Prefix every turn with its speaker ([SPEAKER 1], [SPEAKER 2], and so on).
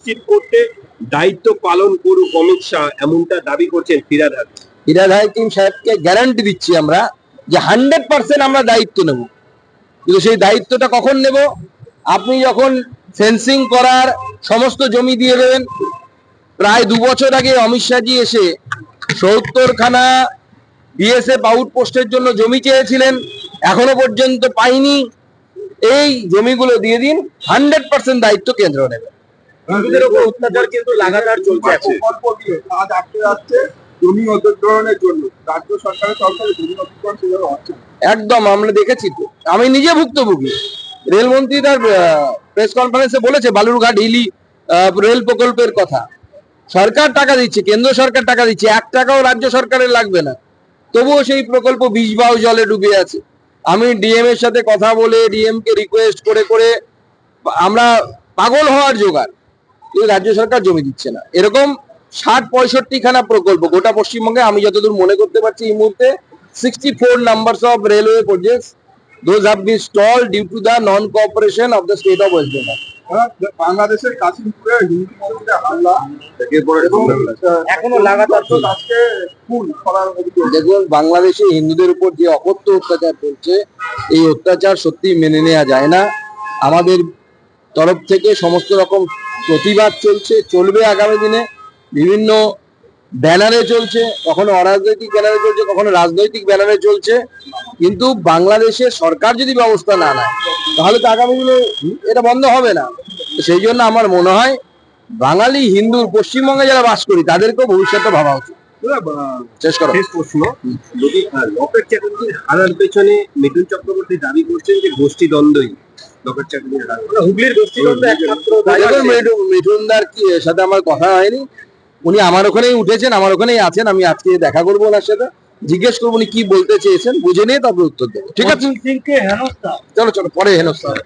[SPEAKER 1] নিশ্চিত করতে দায়িত্ব পালন করুক অমিত শাহ, এমনটা দাবি করছেন
[SPEAKER 2] সাহেবকে গ্যারান্টি দিচ্ছি আমরা যে হান্ড্রেড পার্সেন্ট আমরা দায়িত্ব নেব। কিন্তু সেই দায়িত্বটা কখন নেব? আপনি যখন ফেন্সিং করার সমস্ত জমি দিয়ে দেবেন, প্রায় দু বছর আগে অমিত শাহজি এসে সত্তরখানা বিএসএফ আউটপোস্টের জন্য জমি চেয়েছিলেন, এখনও পর্যন্ত পাইনি। এই জমিগুলো দিয়ে দিন হান্ড্রেড পার্সেন্ট দায়িত্ব কেন্দ্র নেবে।
[SPEAKER 1] হিন্দুদের উপর অত্যাচার কিন্তু লাগাতার চলছে
[SPEAKER 3] কাজ আটকে যাচ্ছে জমি অধিগ্রহণের জন্য রাজ্য সরকারের তরফে জমি অধিগ্রহণ সেভাবে হচ্ছে
[SPEAKER 2] একদম, আমরা দেখেছি তো। আমি নিজে ভুক্তভোগী। রেলমন্ত্রী তার প্রেস কনফারেন্সে বলেছে, বালুরঘাট হিলি রেল প্রকল্পের কথা। সরকার টাকা দিচ্ছে, কেন্দ্র সরকার টাকা দিচ্ছে, এক টাকাও রাজ্য সরকারের লাগবে না। তবুও সেই প্রকল্প বিষ বাউ জলে ডুবে আছে। আমি ডিএম এর সাথে কথা বলে ডিএম কে রিকোয়েস্ট করে করে, আমরা পাগল হওয়ার জোগাড়। এই রাজ্য সরকার জমি দিচ্ছে না। এরকম ষাট পঁয়ষট্টি খানা প্রকল্প গোটা পশ্চিমবঙ্গে আমি যতদূর মনে করতে পারছি এই মুহূর্তে 64 numbers of railway railway Those have been stalled due to the non-cooperation of the state of West Bengal.
[SPEAKER 3] হ্যাঁ, বাংলাদেশের কাশিমপুরে হিন্দু মন্দিরে হামলা
[SPEAKER 1] এখনও লাগাতার
[SPEAKER 3] আজকে খুন
[SPEAKER 2] দেখুন বাংলাদেশে হিন্দুদের উপর যে অকথ্য অত্যাচার চলছে এই অত্যাচার সত্যি মেনে নেওয়া যায় না। আমাদের তরফ থেকে সমস্ত রকম প্রতিবাদ চলছে, চলবে আগামী দিনে। বিভিন্ন ব্যানারে চলছে, কখনো অরাজনৈতিক ব্যানারে চলছে, কখনো রাজনৈতিক ব্যানারে চলছে। কিন্তু বাংলাদেশে সরকার যদি ব্যবস্থা না নেয়, তাহলে তো আগামী দিনে এটা বন্ধ হবে না। সেই জন্য আমার মনে হয়, বাঙালি, হিন্দুর, পশ্চিমবঙ্গে যারা বাস করি, তাদেরকেও ভবিষ্যতে ভাবা উচিত। শেষ করো।
[SPEAKER 1] শেষ প্রশ্ন। যদি লকেট চ্যাটার্জির হারার পেছনে মিঠুন চক্রবর্তী দাবি করছেন যে গোষ্ঠী দ্বন্দ্বই। হার হুগলির
[SPEAKER 2] মিঠুনদার কি এর সাথে আমার কথা হয়নি। উনি আমার ওখানেই উঠেছেন আমার ওখানেই আছেন আমি আজকে দেখা করব ওনার সাথে। জিজ্ঞেস করব উনি কি বলতে চেয়েছেন বুঝে নিয়ে তারপর উত্তর দেবো। ঠিক আছে? চলো চলো পরে হেনস্থা হবে।